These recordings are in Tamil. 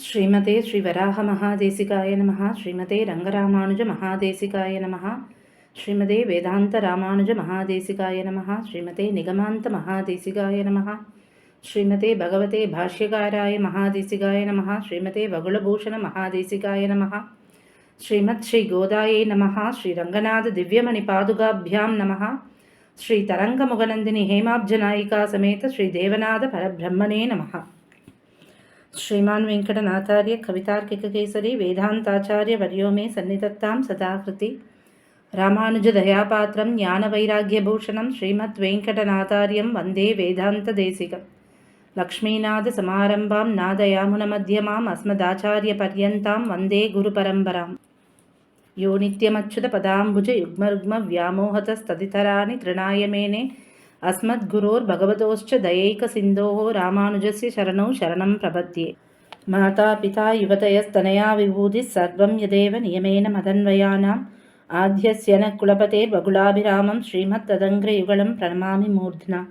ஸ்ரீமதே ஸ்ரீ வராக மகாதேசிகாய நமः ஸ்ரீமதே ரங்கராமானுஜ மகாதேசிகாய நமः ஸ்ரீமதே வேதாந்த ராமானுஜ மகாதேசிகாய நமः ஸ்ரீமதே நிகமாந்த மகாதேசிகாய நமः ஸ்ரீமதே பகவதே பாஷ்யகாராய மகாதேசிகாய நமः ஸ்ரீமதே வகுளபூஷண மகாதேசிகாய நமः ஸ்ரீமத் ஸ்ரீ கோதாயை நமः ஸ்ரீ శ్రీమాన్ వెంకటనాథార్య కవితార్కిక కేసరి వేదాంతాచార్య వర్యో మే సన్నిధత్తాం సదాకృతి. రామానుజ దయాపాత్రం జ్ఞాన వైరాగ్యభూషణం శ్రీమద్ వెంకటనాథార్యం వందే వేదాంత దేశికం లక్ష్మీనాథ సమారంభాం నాదయామున మధ్యమాం అస్మదాచార్య పర్యంతాం వందే గురు పరంపరాం యో పదాంబుజ యుగ్మరుగ్మ వ్యామోహతస్తదితరాని తృణాయమేనే अस्मद्गुरोर्भगवतोश्च दयैकसिन्धोः रामानुजस्य शरणौ शरणं प्रपद्ये। मातापिता युवतयस्तनया विभूतिः सर्वं यदेव नियमेन मदन्वयानाम्। कुलपतेर्वकुलाभिरामं श्रीमत्तदङ्ग्रयुगलं प्रणमामि मूर्ध्ना।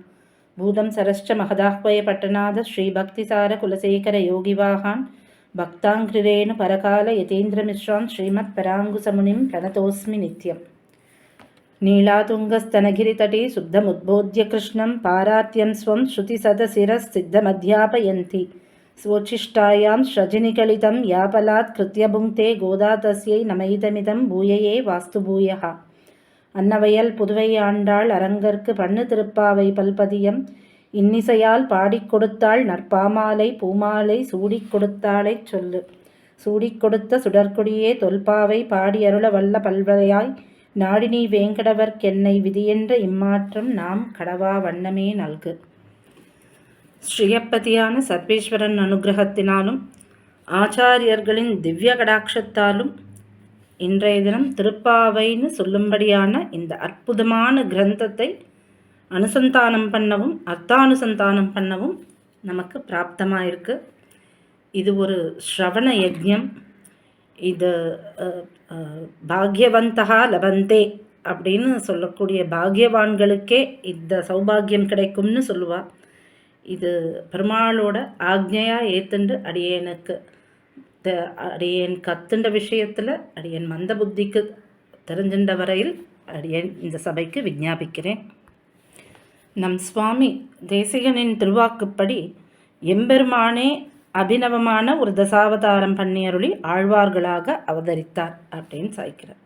भूतं सरश्च महदाह्वयपट्टनाद श्रीभक्तिसारकुलशेखरयोगिवाहान्। भक्ताङ्घ्रिरेणुपरकाल यतीन्द्रमिश्रां श्रीमत्पराङ्गुसमुनिं प्रणतोऽस्मि नित्यम् नीलातुङ्गस्तनगिरितटे शुद्धमुद्बोध्य कृष्णं पारात्यं स्वं श्रुतिसदशिरःसिद्धमध्यापयन्ति स्वोच्छिष्टायां श्रजनिकलितं यापलात् कृत्य भुङ्क्ते गोदा तस्यै नमैतमिदं பூயையே வாஸ்து பூயः அன்னவயல் புதுவை ஆண்டாள் அரங்கற்கு பண்ணு திருப்பாவை பல்பதியம் இன்னிசையால் பாடிக் கொடுத்தாள் நற்பாமாலை பூமாலை சூடிக் கொடுத்தாளைச் சொல்லு சூடிக் கொடுத்த சுடற்கொடியே தொல்பாவை பாடியருள வல்ல பல்வளையாய் நாடினி வேங்கடவர்க்கென்னை விதியென்ற இம்மாற்றம் நாம் கடவா வண்ணமே நல்கு. ஸ்ரீயப்பதியான சர்வேஸ்வரன் அனுகிரகத்தினாலும் ஆச்சாரியர்களின் திவ்ய கடாட்சத்தாலும் இன்றைய தினம் திருப்பாவைன்னு சொல்லும்படியான இந்த அற்புதமான கிரந்தத்தை அனுசந்தானம் பண்ணவும் அர்த்தானுசந்தானம் பண்ணவும் நமக்கு பிராப்தமாக இருக்குது இது ஒரு ஸ்ரவண யஜ்யம். இது பாக்யவந்தகா லபந்தே அப்படின்னு சொல்லக்கூடிய பாக்யவான்களுக்கே இந்த சௌபாகியம் கிடைக்கும்னு சொல்லுவாள் இது பெருமாளோட ஆக்ஞையாக ஏத்துண்டு அடியேனுக்கு த அடியேன் கத்துண்ட விஷயத்தில் அடியேன் மந்த புத்திக்கு தெரிஞ்சின்ற வரையில் அடியேன் இந்த சபைக்கு விஞ்ஞாபிக்கிறேன். நம் சுவாமி தேசிகனின் திருவாக்குப்படி எம்பெருமானே அபிநவமான ஒரு தசாவதாரம் பண்ணியருளி ஆழ்வார்களாக அவதரித்தார் அப்படின்னு சாய்க்கிறார்.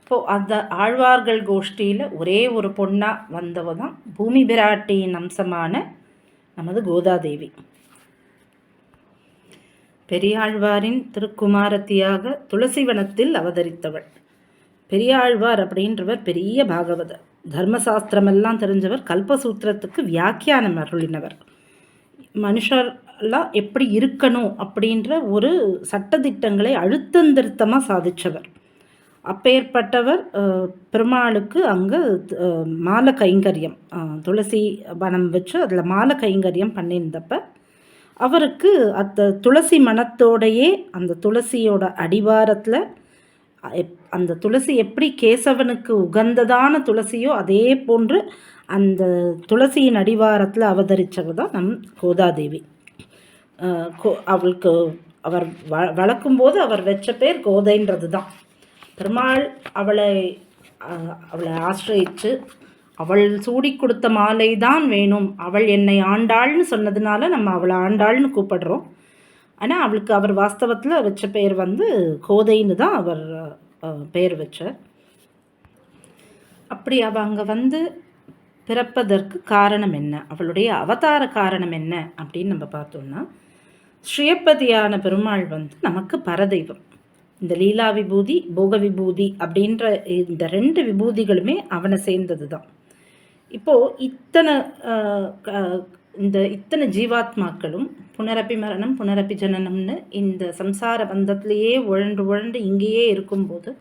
இப்போது அந்த ஆழ்வார்கள் கோஷ்டியில் ஒரே ஒரு பொண்ணாக வந்தவ தான் பூமி பிராட்டியின் அம்சமான நமது கோதாதேவி. பெரியாழ்வாரின் திருக்குமாரத்தியாக துளசிவனத்தில் அவதரித்தவள். பெரியாழ்வார் அப்படின்றவர் பெரிய பாகவதர். தர்மசாஸ்திரமெல்லாம் தெரிஞ்சவர் கல்பசூத்திரத்துக்கு வியாக்கியானம் அருளினவர். எல்லாம் எப்படி இருக்கணும் அப்படின்ற ஒரு சட்டத்திட்டங்களை அழுத்தந்திருத்தமாக சாதித்தவர் அப்பேற்பட்டவர் பெருமாளுக்கு அங்கே மாலை கைங்கரியம். துளசி வனம் வச்சு அதில் மாலை கைங்கரியம் பண்ணியிருந்தப்ப அவருக்கு அந்த துளசி மனத்தோடையே அந்த துளசியோட அடிவாரத்தில் அந்த துளசி எப்படி கேசவனுக்கு உகந்ததான துளசியோ அதே போன்று அந்த துளசியின் அடிவாரத்தில் அவதரித்தவர் தான் நம் கோதாதேவி. அவளுக்கு அவர் வ வளர்க்கும்போது அவர் வச்ச பேர் கோதைன்றது தான் பெருமாள் அவளை அவளை ஆசிரயிச்சு அவள் சூடி கொடுத்த மாலை தான் வேணும். அவள் என்னை ஆண்டாள்னு சொன்னதுனால நம்ம அவளை ஆண்டாள்னு கூப்பிடுறோம். ஆனால் அவளுக்கு அவர் வாஸ்தவத்தில் வச்ச பேர் வந்து கோதைன்னு தான் அவர் பெயர் வச்சார். அப்படி அவள் அங்கே வந்து பிறப்பதற்கு காரணம் என்ன? அவளுடைய அவதார காரணம் என்ன? அப்படின்னு நம்ம பார்த்தோம்னா ஸ்ரீயப்பதியான பெருமாள் வந்து நமக்கு பரதெய்வம். இந்த லீலா விபூதி போக விபூதி அப்படின்ற இந்த ரெண்டு விபூதிகளுமே அவனை சேர்ந்தது தான் இப்போது இத்தனை இந்த இத்தனை ஜீவாத்மாக்களும் புனரப்பி மரணம் புனரப்பி ஜனனம்னு இந்த சம்சார பந்தத்திலேயே உழண்டு உழண்டு இங்கேயே இருக்கும்போது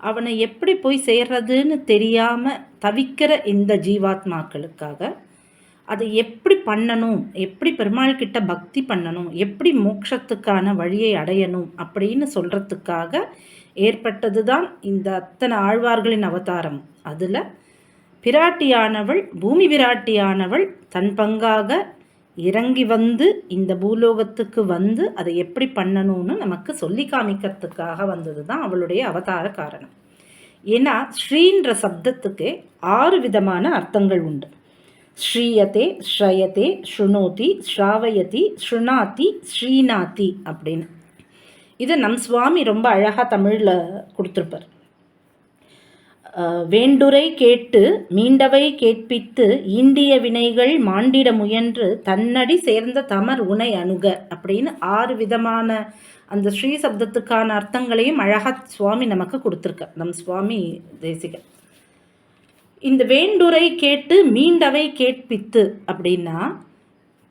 அவனை எப்படி போய் சேர்றதுன்னு தெரியாமல் தவிக்கிற இந்த ஜீவாத்மாக்களுக்காக அதை எப்படி பண்ணணும்? எப்படி பெருமாள் கிட்ட பக்தி பண்ணணும்? எப்படி மோட்சத்துக்கான வழியை அடையணும்? அப்படின்னு சொல்கிறதுக்காக ஏற்பட்டது தான் இந்த அத்தனை ஆழ்வார்களின் அவதாரம். அதில் பிராட்டியானவள் பூமி பிராட்டியானவள் தன் பங்காக இறங்கி வந்து இந்த பூலோகத்துக்கு வந்து அதை எப்படி பண்ணணும்னு நமக்கு சொல்லி காமிக்கிறதுக்காக வந்தது தான் அவளுடைய அவதார காரணம். ஏன்னா ஸ்ரீன்ற சப்தத்துக்கு ஆறு விதமான அர்த்தங்கள் உண்டு. ஸ்ரீயதே ஸ்ரயதே ஸ்ருணோதி ஸ்ராவயதி ஸ்ருணாதி ஸ்ரீநாதி அப்படின்னு. இதை நம் சுவாமி ரொம்ப அழகாக தமிழில் கொடுத்துருப்பார். வேண்டுரை கேட்டு மீண்டவை கேட்பித்து ஈண்டிய வினைகள் மாண்டிட முயன்று தன்னடி சேர்ந்த தமர் உனை அணுக அப்படின்னு ஆறு விதமான அந்த ஸ்ரீ சப்தத்துக்கான அர்த்தங்களையும் அழகாக சுவாமி நமக்கு கொடுத்துருக்க நம் சுவாமி தேசிகன் இந்த வேண்டுரை கேட்டு மீண்டவை கேட்பித்து அப்படின்னா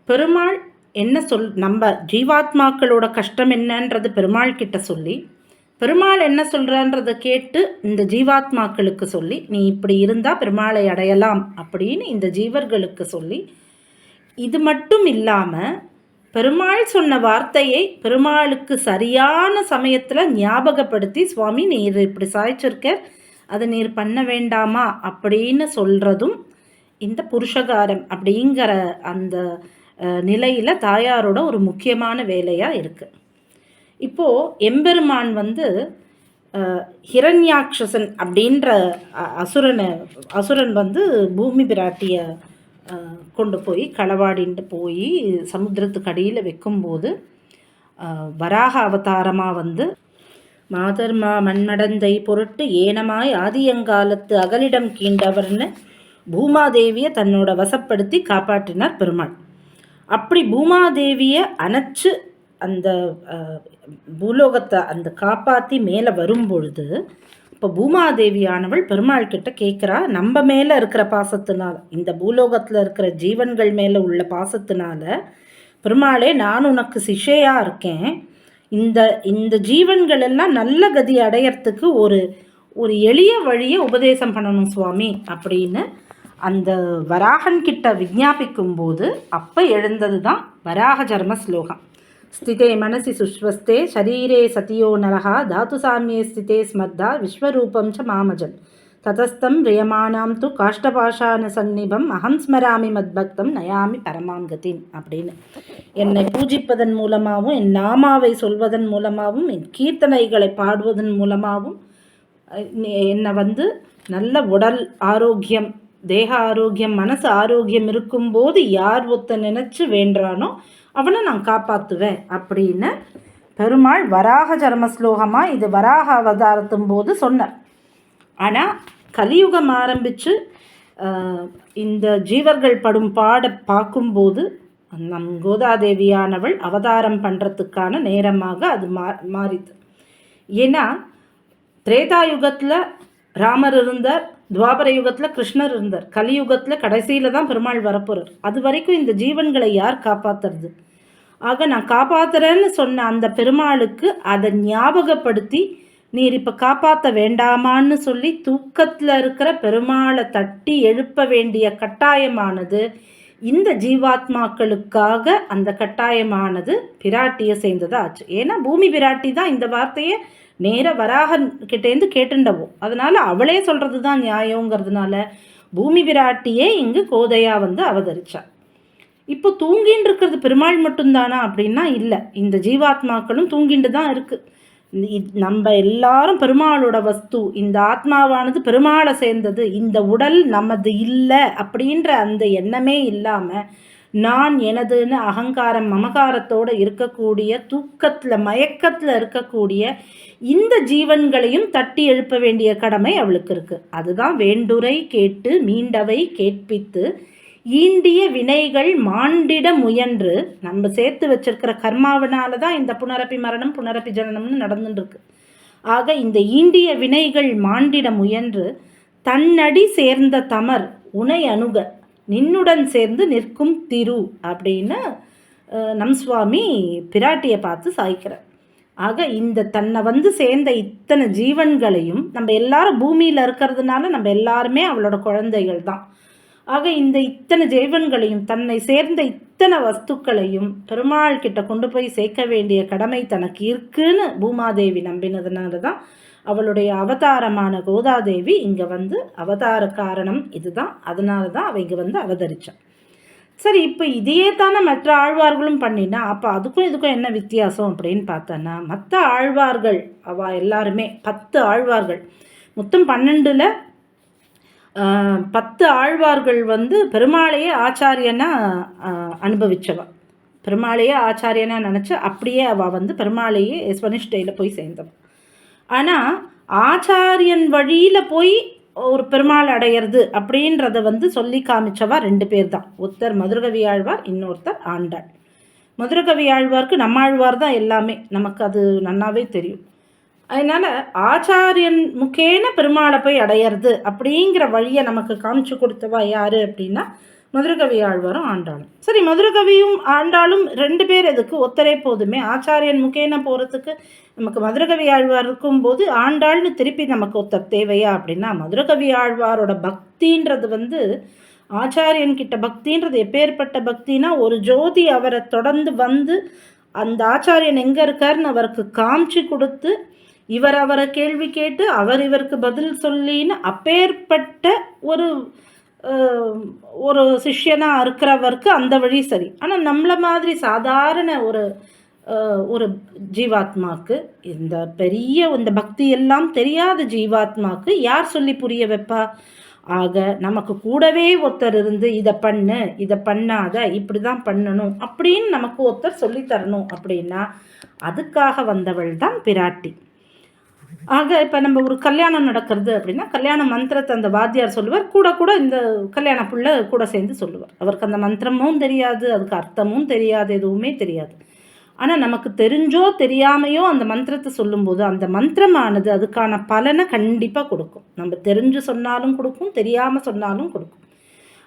பெருமாள் என்ன சொல் நம்ம ஜீவாத்மாக்களோட கஷ்டம் என்னன்றது பெருமாள் கிட்ட சொல்லி பெருமாள் என்ன சொல்கிறான்றதை கேட்டு இந்த ஜீவாத்மாக்களுக்கு சொல்லி நீ இப்படி இருந்தால் பெருமாளை அடையலாம் அப்படின்னு இந்த ஜீவர்களுக்கு சொல்லி இது மட்டும் இல்லாமல் பெருமாள் சொன்ன வார்த்தையை பெருமாளுக்கு சரியான சமயத்தில் ஞாபகப்படுத்தி சுவாமி நீர் இப்படி சாய்ச்சிருக்க அதை நீர் பண்ண வேண்டாமா அப்படின்னு சொல்கிறதும் இந்த புருஷகாரம் அப்படிங்கிற அந்த நிலையில் தாயாரோட ஒரு முக்கியமான வேலையாக இருக்குது இப்போது எம்பெருமான் வந்து ஹிரண்யாட்சசன் அப்படின்ற அசுரனை அசுரன் வந்து பூமி பிராட்டியை கொண்டு போய் களவாடின்ட்டு போய் சமுத்திரத்துக்கு அடியில் வைக்கும்போது வராக அவதாரமாக வந்து மாதர்மா மண்மடந்தை பொருட்டு ஏனமாய் ஆதியங்காலத்து அகலிடம் கீண்டவர்னு பூமாதேவியை தன்னோட வசப்படுத்தி காப்பாற்றினார் பெருமாள். அப்படி பூமாதேவியை அணைச்சு அந்த பூலோகத்தை அந்த காப்பாற்றி மேலே வரும்பொழுது இப்போ பூமாதேவியானவள் பெருமாள் கிட்ட கேட்குறா நம்ம மேலே இருக்கிற பாசத்தினால இந்த பூலோகத்தில் இருக்கிற ஜீவன்கள் மேலே உள்ள பாசத்தினால பெருமாளே நான் உனக்கு சிஷையாக இருக்கேன். இந்த இந்த ஜீவன்கள் எல்லாம் நல்ல கதி அடையறதுக்கு ஒரு ஒரு எளிய வழியை உபதேசம் பண்ணணும் சுவாமி அப்படின்னு அந்த வராகன் கிட்ட விஜாபிக்கும் போது அப்போ எழுந்தது தான் வராக ஜர்ம ஸ்லோகம். ஸ்திதே மனசி சுஸ்வஸ்தே ஷரீரே சதியோ நரகா தாத்து சாமியே ஸ்திதே ஸ்மர்தா விஸ்வரூபம் ச மாமஜன். ததஸ்தம் ரியமானாம் து காஷ்டபாஷான சந்நிபம் அகம் ஸ்மராமி மத்பக்தம் நயாமி பரமாங்கதின் அப்படின்னு என்னை பூஜிப்பதன் மூலமாகவும் என் நாமாவை சொல்வதன் மூலமாகவும் என் கீர்த்தனைகளை பாடுவதன் மூலமாகவும் என்னை வந்து நல்ல உடல் ஆரோக்கியம் தேக ஆரோக்கியம் மனசு ஆரோக்கியம் இருக்கும்போது யார் ஒத்த நினச்சி வேண்டானோ அவனை நான் காப்பாற்றுவேன் அப்படின்னு பெருமாள் வராக ஜர்மஸ்லோகமாக இது வராக அவதாரத்தும் போது சொன்னார். ஆனால் கலியுகம் ஆரம்பித்து இந்த ஜீவர்கள் படும் பாட பார்க்கும்போது நம் கோதாதேவியானவள் அவதாரம் பண்ணுறதுக்கான நேரமாக அது மா மாறிது. ஏன்னா திரேதாயுகத்தில் ராமர் இருந்தார் துவாபர யுகத்தில் கிருஷ்ணர் இருந்தார். கலியுகத்தில் கடைசியில் தான் பெருமாள் வரப்போகிறார் அது வரைக்கும் இந்த ஜீவன்களை யார் காப்பாற்றுறது ஆக நான் காப்பாற்றுறேன்னு சொன்ன அந்த பெருமாளுக்கு அதை ஞாபகப்படுத்தி நீர் இப்போ காப்பாற்ற வேண்டாமான்னு சொல்லி தூக்கத்தில் இருக்கிற பெருமாளை தட்டி எழுப்ப வேண்டிய கட்டாயமானது இந்த ஜீவாத்மாக்களுக்காக அந்த கட்டாயமானது பிராட்டியை சேர்ந்ததாக ஆச்சு ஏன்னா பூமி பிராட்டி தான் இந்த வார்த்தையை நேர வராக கிட்டேருந்து கேட்டுண்டவோம் அதனால் அவளே சொல்கிறது தான் நியாயங்கிறதுனால பூமி விராட்டியே இங்கு கோதையாக வந்து அவதரிச்சாள் இப்போ தூங்கின்னு இருக்கிறது பெருமாள் மட்டும்தானா அப்படின்னா இல்லை. இந்த ஜீவாத்மாக்களும் தூங்கிட்டு தான் இருக்குது நம்ம எல்லாரும் பெருமாளோட வஸ்து இந்த ஆத்மாவானது பெருமாளை சேர்ந்தது இந்த உடல் நமது இல்லை அப்படின்ற அந்த எண்ணமே இல்லாமல் நான் எனதுன்னு அகங்காரம் மமகாரத்தோடு இருக்கக்கூடிய தூக்கத்தில் மயக்கத்தில் இருக்கக்கூடிய இந்த ஜீவன்களையும் தட்டி எழுப்ப வேண்டிய கடமை அவளுக்கு இருக்குது அதுதான் வேண்டுரை கேட்டு மீண்டவை கேட்பித்து ஈண்டிய வினைகள் மாண்டிட முயன்று நம்ம சேர்த்து வச்சிருக்கிற கர்மாவினால தான் இந்த புனரப்பி மரணம் புனரப்பி ஜனனம்னு நடந்துட்டுருக்கு. ஆக இந்த ஈண்டிய வினைகள் மாண்டிட முயன்று தன்னடி சேர்ந்த தமர் உனை அணுக நின்னுடன் சேர்ந்து நிற்கும் திரு அப்படின்னு நம் சுவாமி பிராட்டியை பார்த்து சாய்க்கிறார். ஆக இந்த தன்னை வந்து சேர்ந்த இத்தனை ஜீவன்களையும் நம்ம எல்லாரும் பூமியில் இருக்கிறதுனால நம்ம எல்லாருமே அவளோட குழந்தைகள் தான் ஆக இந்த இத்தனை ஜெய்வன்களையும் தன்னை சேர்ந்த இத்தனை வஸ்துக்களையும் பெருமாள் கிட்ட கொண்டு போய் சேர்க்க வேண்டிய கடமை தனக்கு இருக்குன்னு பூமாதேவி நம்பினதுனால தான் அவளுடைய அவதாரமான கோதாதேவி இங்கே வந்து அவதார காரணம் இதுதான். அதனால தான் அவ இங்கே வந்து அவதரித்தான் சரி இப்போ இதையே தானே மற்ற ஆழ்வார்களும் பண்ணினா அப்போ அதுக்கும் இதுக்கும் என்ன வித்தியாசம் அப்படின்னு பார்த்தோன்னா மற்ற ஆழ்வார்கள் அவ எல்லாருமே பத்து ஆழ்வார்கள் மொத்தம் பன்னெண்டில் பத்து ஆழ்வார்கள் வந்து பெருமாளையே ஆச்சாரியனாக அனுபவிச்சவ. பெருமாளையே ஆச்சாரியனாக நினச்சி அப்படியே அவள் வந்து பெருமாளையே ஸ்வனிஷ்டையில் போய் சேர்ந்தவன் ஆனால் ஆச்சாரியன் வழியில் போய் ஒரு பெருமாள் அடையிறது அப்படின்றத வந்து சொல்லி காமிச்சவா ரெண்டு பேர் தான் ஒருத்தர் மதுரகவி ஆழ்வார் இன்னொருத்தர் ஆண்டாள். மதுரகவி ஆழ்வார்க்கு நம்மாழ்வார் தான் எல்லாமே. நமக்கு அது நன்னாவே தெரியும். அதனால் ஆச்சாரியன் முக்கேன பெருமாளை போய் அடையிறது அப்படிங்கிற வழியை நமக்கு காமிச்சு கொடுத்தவா யார் அப்படின்னா மதுரகவி ஆழ்வாரும் ஆண்டாளும். சரி மதுரகவியும் ஆண்டாளும் ரெண்டு பேர் எதுக்கு ஒத்தரே போதுமே? ஆச்சாரியன் முக்கேன போகிறதுக்கு நமக்கு மதுரகவி ஆழ்வார் இருக்கும்போது ஆண்டாள்னு திருப்பி நமக்கு ஒத்தர் தேவையா அப்படின்னா மதுரகவி ஆழ்வாரோட பக்தின்றது வந்து ஆச்சாரியன் கிட்ட பக்தின்றது எப்பேற்பட்ட பக்தினா ஒரு ஜோதி அவரை தொடர்ந்து வந்து அந்த ஆச்சாரியன் எங்கே இருக்காருன்னு அவருக்கு காமிச்சு கொடுத்து இவர் அவரை கேள்வி கேட்டு அவர் இவருக்கு பதில் சொல்லின்னு அப்பேற்பட்ட ஒரு ஒரு சிஷ்யனாக இருக்கிறவருக்கு அந்த வழி சரி. ஆனால் நம்மளை மாதிரி சாதாரண ஒரு ஒரு ஜீவாத்மாவுக்கு இந்த பெரிய இந்த பக்தி எல்லாம் தெரியாத ஜீவாத்மாக்கு யார் சொல்லி புரிய வைப்பா? ஆக நமக்கு கூடவே ஒருத்தர் இருந்து இதை பண்ணு இதை பண்ணாத இப்படி தான் பண்ணணும் அப்படின்னு நமக்கு ஒருத்தர் சொல்லித்தரணும் அப்படின்னா அதுக்காக வந்தவள் தான் பிராட்டி. ஆக இப்போ நம்ம ஒரு கல்யாணம் நடக்கிறது அப்படின்னா கல்யாண மந்திரத்தை அந்த வாத்தியார் சொல்லுவார். கூட கூட இந்த கல்யாண புள்ள கூட சேர்ந்து சொல்லுவார். அவருக்கு அந்த மந்திரமும் தெரியாது அதுக்கு அர்த்தமும் தெரியாது எதுவுமே தெரியாது. ஆனால் நமக்கு தெரிஞ்சோ தெரியாமையோ அந்த மந்திரத்தை சொல்லும்போது அந்த மந்திரமானது அதுக்கான பலனை கண்டிப்பாக கொடுக்கும். நம்ம தெரிஞ்சு சொன்னாலும் கொடுக்கும் தெரியாமல் சொன்னாலும் கொடுக்கும்.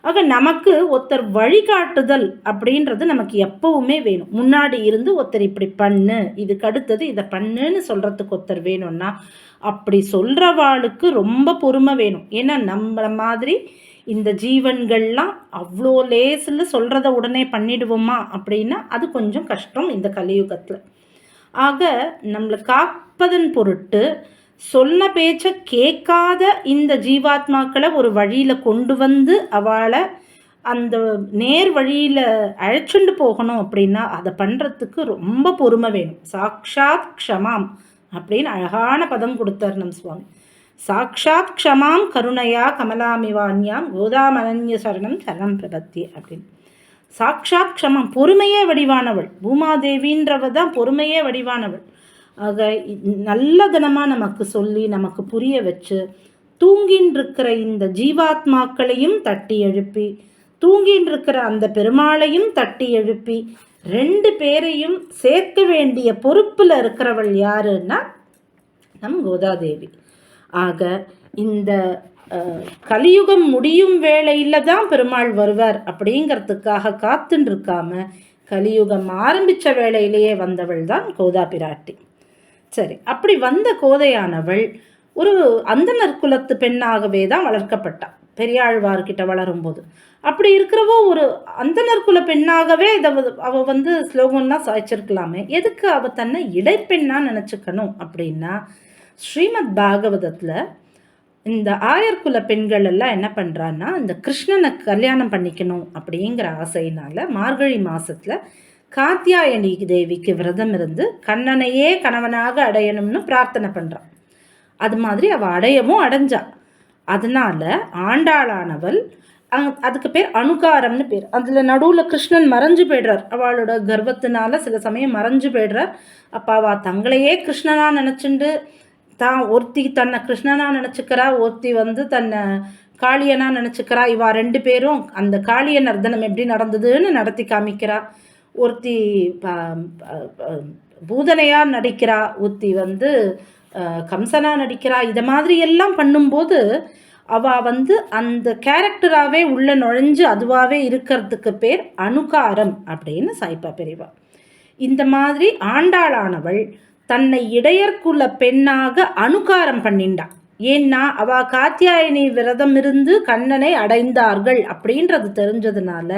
ஆக நமக்கு ஒருத்தர் வழிகாட்டுதல் அப்படின்றது நமக்கு எப்பவுமே வேணும். முன்னாடி இருந்து ஒருத்தர் இப்படி பண்ணு இதுக்கு அடுத்தது இதை பண்ணுன்னு சொல்கிறதுக்கு ஒருத்தர் வேணும்னா அப்படி சொல்கிறவாளுக்கு ரொம்ப பொறுமை வேணும். ஏன்னா நம்மளை மாதிரி இந்த ஜீவன்கள்லாம் அவ்வளோ லேசில் சொல்கிறத உடனே பண்ணிடுவோமா அப்படின்னா அது கொஞ்சம் கஷ்டம் இந்த கலியுகத்தில். ஆக நம்மளை காப்பதன் பொருட்டு சொன்ன பேச்ச கேட்காத இந்த ஜீவாத்மாக்களை ஒரு வழியில் கொண்டு வந்து அவளை அந்த நேர் வழியில் அழைச்சிண்டு போகணும் அப்படின்னா அதை பண்ணுறதுக்கு ரொம்ப பொறுமை வேணும். சாக்ஷாத் க்ஷமாம் அப்படின்னு அழகான பதம் கொடுத்தார் நம் சுவாமி. சாக்ஷாத் க்ஷமாம் கருணையா கமலாமிவான்யாம் கோதாமனன்ய சரணம் சரணம் பிரபத்தி அப்படின்னு. சாக்ஷாத் க்ஷமாம் பொறுமையே வடிவானவள். பூமாதேவின்றவ தான் பொறுமையே வடிவானவள். ஆக நல்ல தினமாக நமக்கு சொல்லி நமக்கு புரிய வச்சு தூங்கின்னு இருக்கிற இந்த ஜீவாத்மாக்களையும் தட்டி எழுப்பி தூங்கின்னு இருக்கிற அந்த பெருமாளையும் தட்டி எழுப்பி ரெண்டு பேரையும் சேர்க்க வேண்டிய பொறுப்பில் இருக்கிறவள் யாருன்னா நம் கோதாதேவி. ஆக இந்த கலியுகம் முடியும் வேளையில் தான் பெருமாள் வருவார் அப்படிங்கிறதுக்காக காத்துன்னு இருக்காம கலியுகம் ஆரம்பித்த வேளையிலேயே வந்தவள் தான் கோதா பிராட்டி சரி அப்படி வந்த கோதையானவள் ஒரு அந்தனர் குலத்து பெண்ணாகவே தான் வளர்க்கப்பட்டாள் பெரியாழ்வார்கிட்ட வளரும்போது. அப்படி இருக்கிறவோ ஒரு அந்தனர் குல பெண்ணாகவே இதை அவள் வந்து ஸ்லோகம்லாம் சாய்ச்சிருக்கலாமே. எதுக்கு அவள் தன்னை இடைப்பெண்ணாக நினச்சிக்கணும் அப்படின்னா ஸ்ரீமத் பாகவதத்தில் இந்த ஆயர்குல பெண்கள் எல்லாம் என்ன பண்ணுறான்னா இந்த கிருஷ்ணனை கல்யாணம் பண்ணிக்கணும் அப்படிங்கிற ஆசையினால் மார்கழி மாதத்தில் காத்தியாயனி தேவிக்கு விரதம் இருந்து கண்ணனையே கணவனாக அடையணும்னு பிரார்த்தனை பண்ணுறான் அது மாதிரி அவள் அடையவும் அடைஞ்சா. அதனால ஆண்டாளானவள் அதுக்கு பேர் அணுகாரம்னு பேர். அதில் நடுவில் கிருஷ்ணன் மறைஞ்சு போய்டுறார். அவளோட கர்வத்தினால சில சமயம் மறைஞ்சு போய்டுறார். அப்போ அவள் தங்களையே கிருஷ்ணனாக நினச்சிண்டு தான் ஒருத்தி தன்னை கிருஷ்ணனாக நினச்சிக்கிறா ஒருத்தி வந்து தன்னை காளியனாக நினச்சிக்கிறா. இவா ரெண்டு பேரும் அந்த காளிய நர்தனம் எப்படி நடந்ததுன்னு நடத்தி காமிக்கிறா. ஒருத்தி பூதனையாக நடிக்கிறா ஒருத்தி வந்து கம்சனாக நடிக்கிறா இதை மாதிரி எல்லாம் பண்ணும்போது அவள் வந்து அந்த கேரக்டராகவே உள்ள நுழைஞ்சு அதுவாகவே இருக்கிறதுக்கு பேர் அணுகாரம் அப்படின்னு சாய்ப்பா பெரியவா. இந்த மாதிரி ஆண்டாளானவள் தன்னை இடையர்க்குள்ள பெண்ணாக அணுகாரம் பண்ணிண்டா. ஏன்னா அவ காத்தியாயினி விரதம் இருந்து கண்ணனை அடைந்தார்கள் அப்படின்றது தெரிஞ்சதுனால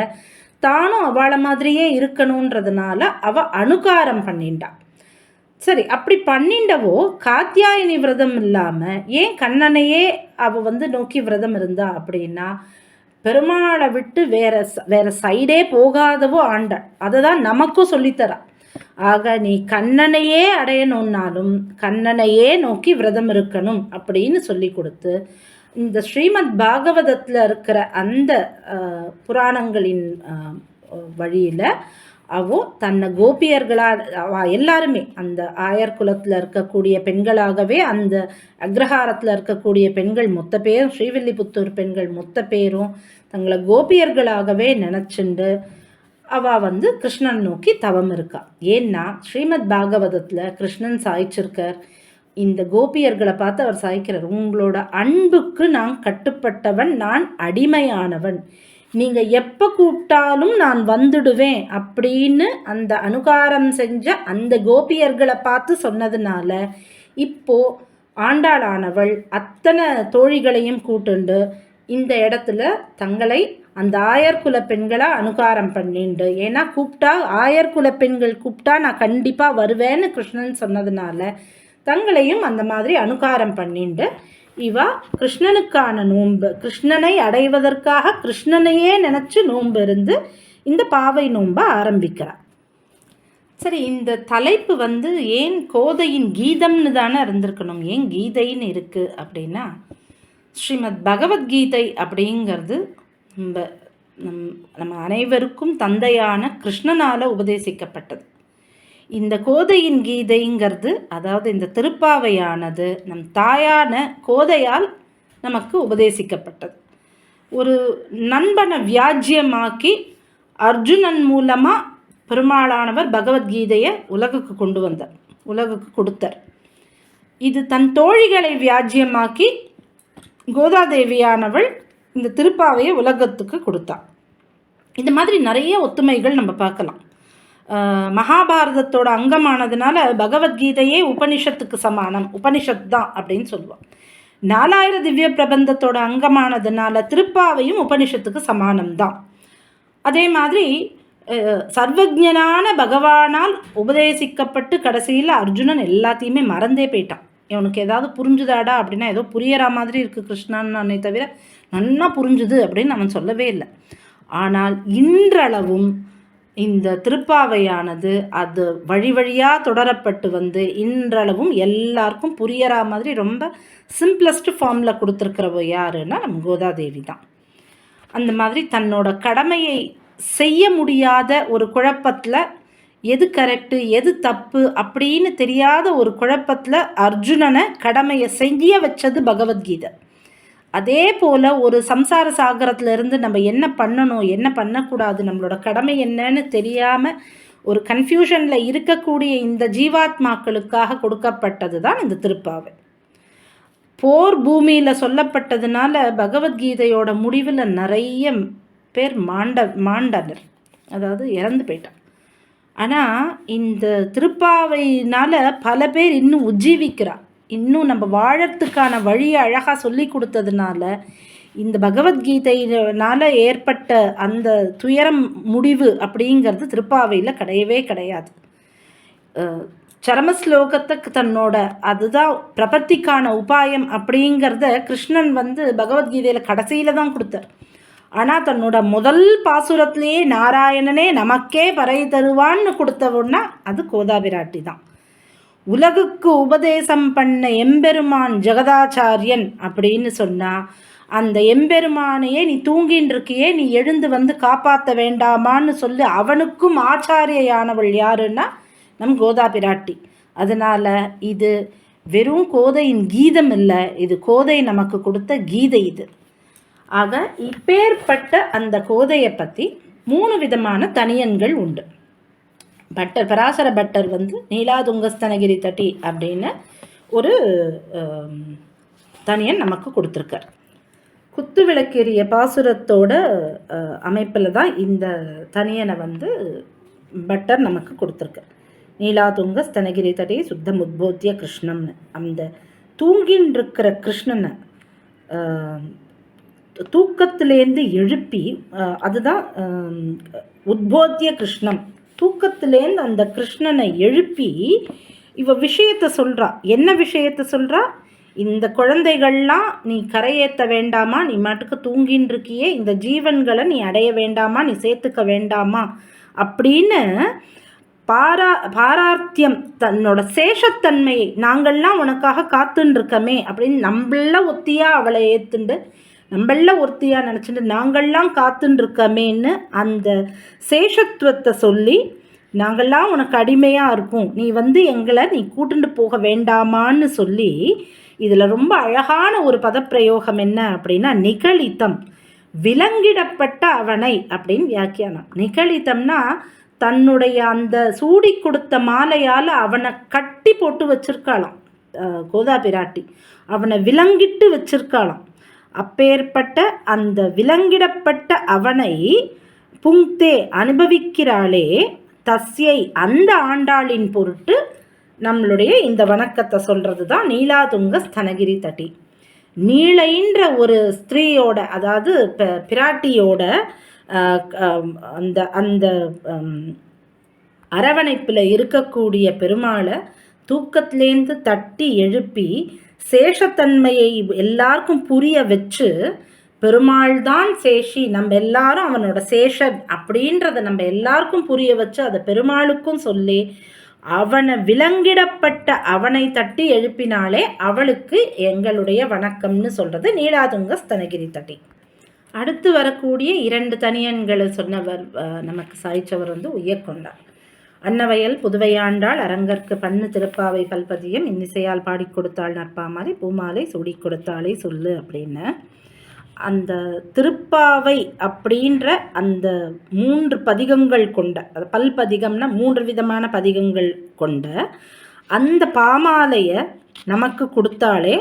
தானும் அவளை மாதிரியே இருக்கணுன்றதுனால அவ அணுகாரம் பண்ணிண்டா. சரி அப்படி பண்ணிண்டவோ காத்தியாயினி விரதம் இல்லாமல் ஏன் கண்ணனையே அவள் வந்து நோக்கி விரதம் இருந்தா அப்படின்னா பெருமாளை விட்டு வேற வேற சைடே போகாதவோ ஆண்டாள். அதை தான் நமக்கும் சொல்லித்தரா. ஆக நீ கண்ணனையே அடையணும்னாலும் கண்ணனையே நோக்கி விரதம் இருக்கணும் அப்படின்னு சொல்லி கொடுத்து இந்த ஸ்ரீமத் பாகவதத்தில் இருக்கிற அந்த புராணங்களின் வழியில் அவோ தன்னை கோபியர்களாக எல்லாருமே அந்த ஆயர் குலத்தில் இருக்கக்கூடிய பெண்களாகவே அந்த அக்ரஹாரத்தில் இருக்கக்கூடிய பெண்கள் மொத்த பேரும் ஸ்ரீவில்லிபுத்தூர் பெண்கள் மொத்த பேரும் தங்களை கோபியர்களாகவே நினச்சிண்டு அவள் வந்து கிருஷ்ணன் நோக்கி தவம் இருக்கா. ஏன்னா ஸ்ரீமத் பாகவதத்தில் கிருஷ்ணன் சாய்ச்சிருக்கார். இந்த கோபியர்களை பார்த்து அவர் சாய்க்கிறார் உங்களோட அன்புக்கு நான் கட்டுப்பட்டவன் நான் அடிமையானவன். நீங்கள் எப்போ கூப்பிட்டாலும் நான் வந்துடுவேன் அப்படின்னு அந்த அனுகாரம் செஞ்ச அந்த கோபியர்களை பார்த்து சொன்னதுனால இப்போ ஆண்டாளானவள் அத்தனை தோழிகளையும் கூட்டுண்டு இந்த இடத்துல தங்களை அந்த ஆயர்குல பெண்களை அனுகாரம் பண்ணிண்டு. ஏன்னா கூப்பிட்டா ஆயர்குல பெண்கள் கூப்பிட்டா நான் கண்டிப்பாக வருவேன்னு கிருஷ்ணன் சொன்னதுனால தங்களையும் அந்த மாதிரி அனுகாரம் பண்ணிட்டு இவா கிருஷ்ணனுக்கான நோன்பு கிருஷ்ணனை அடைவதற்காக கிருஷ்ணனையே நினச்சி நோன்பு இருந்து இந்த பாவை நோன்பை ஆரம்பிக்கிறார். சரி இந்த தலைப்பு வந்து ஏன் கோதையின் கீதம்னு தானே இருந்திருக்கணும் ஏன் கீதைன்னு இருக்குது அப்படின்னா ஸ்ரீமத் பகவத்கீதை அப்படிங்கிறது நம்ம நம் நம்ம அனைவருக்கும் தந்தையான கிருஷ்ணனால் உபதேசிக்கப்பட்டது. இந்த கோதையின் கீதைங்கிறது அதாவது இந்த திருப்பாவையானது நம் தாயான கோதையால் நமக்கு உபதேசிக்கப்பட்டது. ஒரு நண்பனை வியாஜ்யமாக்கி அர்ஜுனன் மூலமாக பெருமாளானவர் பகவத்கீதையை உலகுக்கு கொண்டு வந்தார் உலகுக்கு கொடுத்தார். இது தன் தோழிகளை வியாஜ்யமாக்கி கோதாதேவியானவள் இந்த திருப்பாவையை உலகத்துக்கு கொடுத்தாள் இந்த மாதிரி நிறைய ஒத்துமைகள் நம்ம பார்க்கலாம். மகாபாரதத்தோட அங்கமானதுனால பகவத்கீதையே உபனிஷத்துக்கு சமானம். உபனிஷத் தான் அப்படின்னு சொல்லுவோம் நாலாயிர திவ்ய பிரபந்தத்தோட அங்கமானதுனால திருப்பாவையும் உபனிஷத்துக்கு சமானம் தான். அதே மாதிரி சர்வஜனான பகவானால் உபதேசிக்கப்பட்டு கடைசியில் அர்ஜுனன் எல்லாத்தையுமே மறந்தே போயிட்டான். இவனுக்கு ஏதாவது புரிஞ்சுதாடா அப்படின்னா ஏதோ புரியற மாதிரி இருக்குது கிருஷ்ணான்னு தவிர நல்லா புரிஞ்சுது அப்படின்னு அவன் சொல்லவே இல்லை. ஆனால் இன்றளவும் இந்த திருப்பாவையானது அது வழி வழியாக தொடரப்பட்டு வந்து இன்றளவும் எல்லாருக்கும் புரியற மாதிரி ரொம்ப சிம்பிளஸ்ட் ஃபார்மில் கொடுத்துருக்கிறவ யாருன்னா நம்ம கோதாதேவி தான். அந்த மாதிரி தன்னோட கடமையை செய்ய முடியாத ஒரு குழப்பத்தில் எது கரெக்டு எது தப்பு அப்படின்னு தெரியாத ஒரு குழப்பத்தில் அர்ஜுனனை கடமையை செய்ய வச்சது பகவத்கீதை. அதே போல் ஒரு சம்சார சாகரத்துலேருந்து நம்ம என்ன பண்ணணும் என்ன பண்ணக்கூடாது நம்மளோட கடமை என்னன்னு தெரியாமல் ஒரு கன்ஃபியூஷனில் இருக்கக்கூடிய இந்த ஜீவாத்மாக்களுக்காக கொடுக்கப்பட்டது தான் இந்த திருப்பாவை. போர் பூமியில் சொல்லப்பட்டதுனால பகவத்கீதையோட முடிவில் நிறைய பேர் மாண்ட மாண்டனர். அதாவது இறந்து போயிட்டான் ஆனால் இந்த திருப்பாவையினால் பல பேர் இன்னும் உஜ்ஜீவிக்கிறான் இன்னும் நம்ம வாழறதுக்கான வழியை அழகாக சொல்லி கொடுத்ததுனால இந்த பகவத்கீதையினால் ஏற்பட்ட அந்த துயரம் முடிவு அப்படிங்கிறது திருப்பாவையில் கிடையவே கிடையாது. சரமஸ்லோகத்துக்கு தன்னோட அதுதான் பிரபத்திக்கான உபாயம் அப்படிங்கிறத கிருஷ்ணன் வந்து பகவத்கீதையில் கடைசியில் தான் கொடுத்தார். ஆனால் தன்னோட முதல் பாசுரத்திலேயே நாராயணனே நமக்கே பறை தருவான்னு கொடுத்தவுன்னா அது கோதாபிராட்டி தான். உலகுக்கு உபதேசம் பண்ண எம்பெருமான் ஜெகதாச்சாரியன் அப்படின்னு சொன்னால் அந்த எம்பெருமானையே நீ தூங்கின்னு இருக்கியே நீ எழுந்து வந்து காப்பாற்ற வேண்டாமான்னு சொல்லி. அவனுக்கும் ஆச்சாரியானவள் யாருன்னா நம் கோதா பிராட்டி. அதனால் இது வெறும் கோதையின் கீதம் இல்லை இது கோதை நமக்கு கொடுத்த கீதை இது. ஆக இப்பேற்பட்ட அந்த கோதையை பற்றி மூணு விதமான தனியன்கள் உண்டு. பட்டர் பராசர பட்டர் வந்து நீலாதுங்கஸ்தனகிரி தட்டி அப்படின்னு ஒரு தனியன் நமக்கு கொடுத்துருக்கார். குத்து விளக்கேறிய பாசுரத்தோட அமைப்பில் தான் இந்த தனியனை வந்து பட்டர் நமக்கு கொடுத்துருக்கார். நீலாதுங்க ஸ்தனகிரி தட்டி சுத்தம் உத்போத்திய கிருஷ்ணம்னு. அந்த தூங்கின்னு இருக்கிற கிருஷ்ணனை தூக்கத்திலேருந்து எழுப்பி அதுதான் உத்போத்திய கிருஷ்ணம் தூக்கத்திலேருந்து அந்த கிருஷ்ணனை எழுப்பி இவ விஷயத்த சொல்கிறா என்ன விஷயத்த சொல்கிறா இந்த குழந்தைகள்லாம் நீ கரையேற்ற வேண்டாமா? நீ மாட்டுக்கு தூங்கின்னு இருக்கியே இந்த ஜீவன்களை நீ அடைய வேண்டாமா? நீ சேர்த்துக்க வேண்டாமா? அப்படின்னு பாரா பாரார்த்தியம் தன்னோட சேஷத்தன்மையை நாங்கள்லாம் உனக்காக காத்துன்னு அப்படின்னு நம்மள ஒத்தியாக அவளை ஏற்றுண்டு நம்மள ஒருத்தியாக நினச்சிட்டு நாங்கள்லாம் காத்துன்னு அந்த சேஷத்துவத்தை சொல்லி நாங்கள்லாம் உனக்கு அடிமையாக இருப்போம் நீ வந்து எங்களை நீ கூட்டுண்டு போக வேண்டாமான்னு சொல்லி இதில் ரொம்ப அழகான ஒரு பதப்பிரயோகம் என்ன அப்படின்னா நிகழித்தம். விலங்கிடப்பட்ட அவனை அப்படின்னு வியாக்கியானம். நிகழித்தம்னா தன்னுடைய அந்த சூடி கொடுத்த மாலையால் அவனை கட்டி போட்டு வச்சிருக்காளாம். கோதா பிராட்டி அவனை விலங்கிட்டு வச்சிருக்காளாம். அப்பேற்பட்ட அந்த விலங்கிடப்பட்ட அவனை புங்தே அனுபவிக்கிறாளே தஸ்யை அந்த ஆண்டாளின் பொருட்டு நம்மளுடைய இந்த வணக்கத்தை சொல்கிறது தான் நீலாதுங்க ஸ்தனகிரி தட்டி. நீளைன்ற ஒரு ஸ்திரீயோட அதாவது பிராட்டியோட அந்த அந்த அரவணைப்பில் இருக்கக்கூடிய பெருமாளை தூக்கத்திலேருந்து தட்டி எழுப்பி சேஷத்தன்மையை எல்லாருக்கும் புரிய வச்சு பெருமாள் தான் சேஷி நம்ம எல்லாரும் அவனோட சேஷன் அப்படின்றத நம்ம எல்லாருக்கும் புரிய வச்சு அதை பெருமாளுக்கும் சொல்லி அவனை விலங்கிடப்பட்ட அவனை தட்டி எழுப்பினாலே அவளுக்கு எங்களுடைய வணக்கம்னு சொல்கிறது நீலாதுங்க ஸ்தனகிரி தட்டி. அடுத்து வரக்கூடிய இரண்டு தனியன்களை சொன்னவர் நமக்கு சாய்ச்சவர் வந்து உயர்கொண்டார். அன்னவயல் புதுவையாண்டாள் அரங்கற்கு பண்ணு திருப்பாவை பல்பதியம் இன்னிசையால் பாடி கொடுத்தாள் நற்பாமாலை பூமாலை சூடி கொடுத்தாலே சொல்லு அப்படின்னு. அந்த திருப்பாவை அப்படின்ற அந்த மூன்று பதிகங்கள் கொண்ட அது பல்பதிகம்னா மூன்று விதமான பதிகங்கள் கொண்ட அந்த பாமாலையை நமக்கு கொடுத்தாலே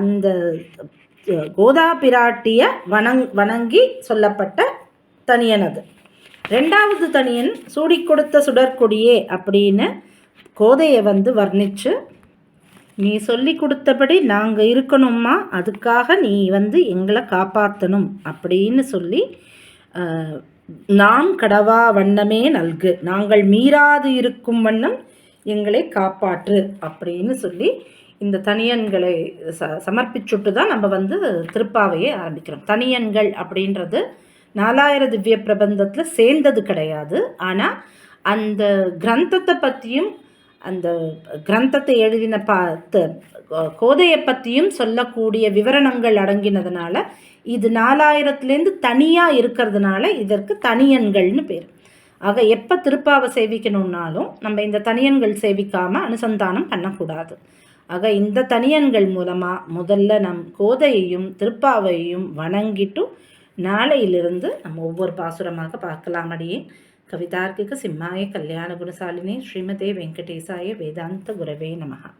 அந்த கோதா பிராட்டிய வணங் வணங்கி சொல்லப்பட்ட தனியனது. ரெண்டாவது தனியன் சூடி கொடுத்த சுடற்கொடியே அப்படின்னு கோதையை வந்து வர்ணித்து நீ சொல்லி கொடுத்தபடி நாங்கள் இருக்கணுமா அதுக்காக நீ வந்து எங்களை காப்பாற்றணும் அப்படின்னு சொல்லி நாம் கடவா வண்ணமே நல்கு நாங்கள் மீறாது இருக்கும் வண்ணம் எங்களை காப்பாற்று அப்படின்னு சொல்லி இந்த தனியன்களை ச சமர்ப்பிச்சுட்டு தான் நம்ம வந்து திருப்பாவையே ஆரம்பிக்கிறோம். தனியன்கள் அப்படின்றது நாலாயிர திவ்ய பிரபந்தத்தில் சேர்ந்தது கிடையாது. ஆனால் அந்த கிரந்தத்தை பற்றியும் அந்த கிரந்தத்தை எழுதின பார்த்து கோதையை பற்றியும் சொல்லக்கூடிய விவரணங்கள் அடங்கினதுனால இது நாலாயிரத்துலேருந்து தனியாக இருக்கிறதுனால இதற்கு தனியன்கள்னு பேர். ஆக எப்போ திருப்பாவை சேவிக்கணுன்னாலும் நம்ம இந்த தனியன்கள் சேவிக்காமல் அனுசந்தானம் பண்ணக்கூடாது. ஆக இந்த தனியன்கள் மூலமாக முதல்ல நம் கோதையையும் திருப்பாவையும் வணங்கிட்டு நாளையிலிருந்து நம்ம ஒவ்வொரு பாசுரமாக பார்க்கலாம் அடியே கவிதார்க்கிக சிம்மாய கல்யாண குணசாலினி ஸ்ரீமதே வெங்கடேசாய வேதாந்த குரவே நமகா